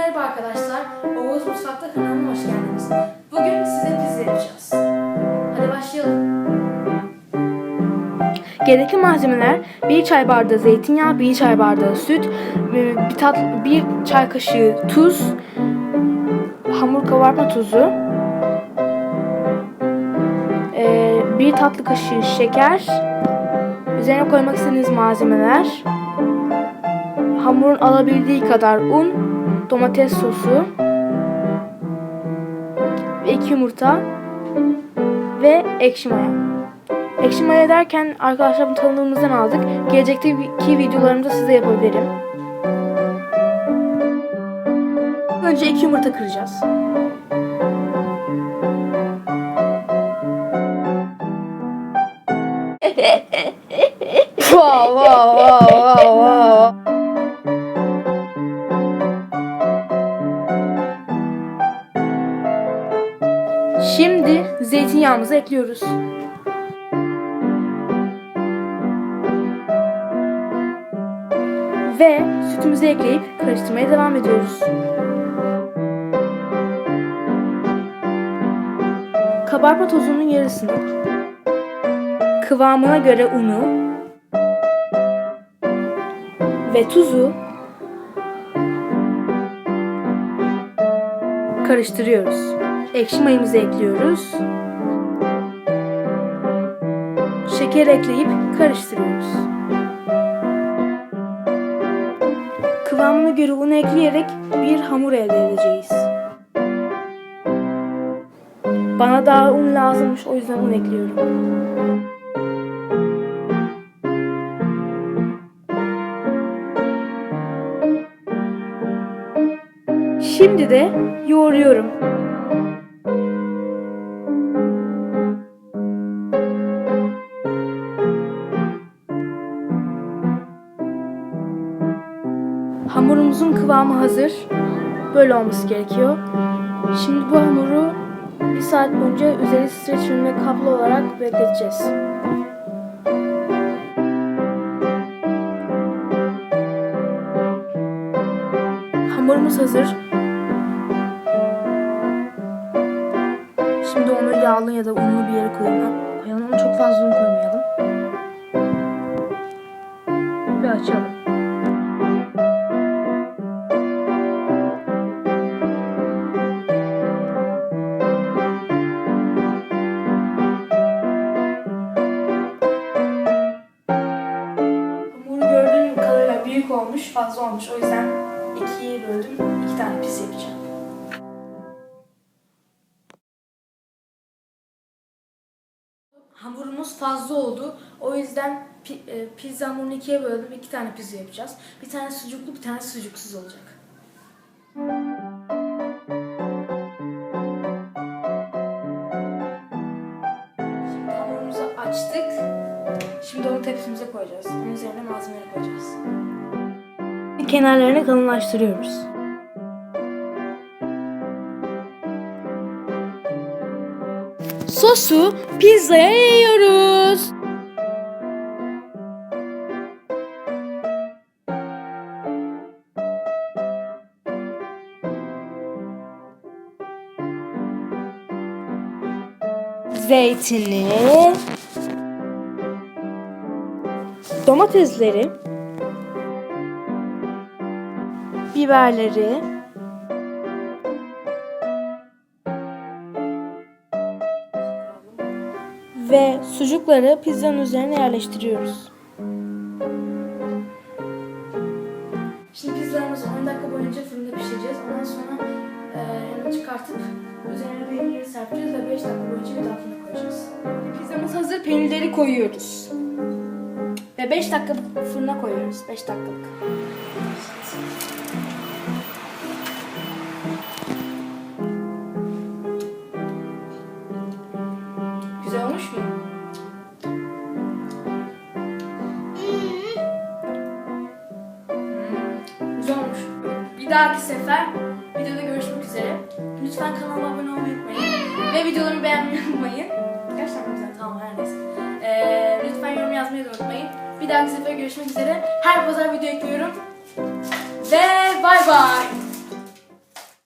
merhaba arkadaşlar. Oğuz Mutfak'ta kanalıma hoş geldiniz. Bugün size pizza yapacağız. Hadi başlayalım. Gerekli malzemeler 1 çay bardağı zeytinyağı, 1 çay bardağı süt, bir, tat, bir çay kaşığı tuz, hamur kabartma tuzu, eee, bir tatlı kaşığı şeker, üzerine koymak istediğiniz malzemeler, hamurun alabildiği kadar un, domates sosu ve 2 yumurta ve ekşi maya. Ekşi maya derken arkadaşlar bunu tanıdığımızdan aldık. Gelecekteki videolarımda size yapabilirim. Önce iki yumurta kıracağız. wow, wow, wow, wow, wow. Şimdi zeytinyağımızı ekliyoruz. Ve sütümüzü ekleyip karıştırmaya devam ediyoruz. Kabartma tozunun yarısını, kıvamına göre unu ve tuzu karıştırıyoruz. Ekşi mayamızı ekliyoruz. Şeker ekleyip karıştırıyoruz. Kıvamına göre un ekleyerek bir hamur elde edeceğiz. Bana daha un lazımmış o yüzden un ekliyorum. Şimdi de yoğuruyorum. Hamurumuzun kıvamı hazır. Böyle olması gerekiyor. Şimdi bu hamuru bir saat boyunca üzeri streç ve kaplı olarak bekleteceğiz. Hamurumuz hazır. Şimdi onu yağlı ya da unlu bir yere koyalım. Koyalım çok fazla un koymayalım. Ve açalım. Olmuş, fazla olmuş. O yüzden ikiye böldüm. iki tane pizza yapacağım. Hamurumuz fazla oldu. O yüzden pi- e, pizza hamurunu ikiye böldüm. iki tane pizza yapacağız. Bir tane sucuklu, bir tane sucuksuz olacak. Şimdi hamurumuzu açtık. Şimdi onu tepsimize koyacağız. Onun üzerine malzemeleri koyacağız. Kenarlarını kalınlaştırıyoruz. Sosu pizzaya yayıyoruz. Zeytini, domatesleri, biberleri, ve sucukları pizzanın üzerine yerleştiriyoruz. Şimdi pizzalarımızı 10 dakika boyunca fırında pişireceğiz. Ondan sonra e, çıkartıp üzerine peynirleri serpeceğiz ve 5 dakika boyunca bir daha fırına koyacağız. Pizzamız hazır. Peynirleri koyuyoruz. Ve 5 dakika fırına koyuyoruz. 5 dakikalık. Güzel olmuş mu? Güzel olmuş. Bir dahaki sefer videoda görüşmek üzere. Lütfen kanalıma abone olmayı unutmayın. Ve videolarımı beğenmeyi unutmayın. Gerçekten güzel tamam her neyse. Ee, lütfen yorum yazmayı da unutmayın. Bir dahaki sefer görüşmek üzere. Her pazar video ekliyorum. Ve bay bay.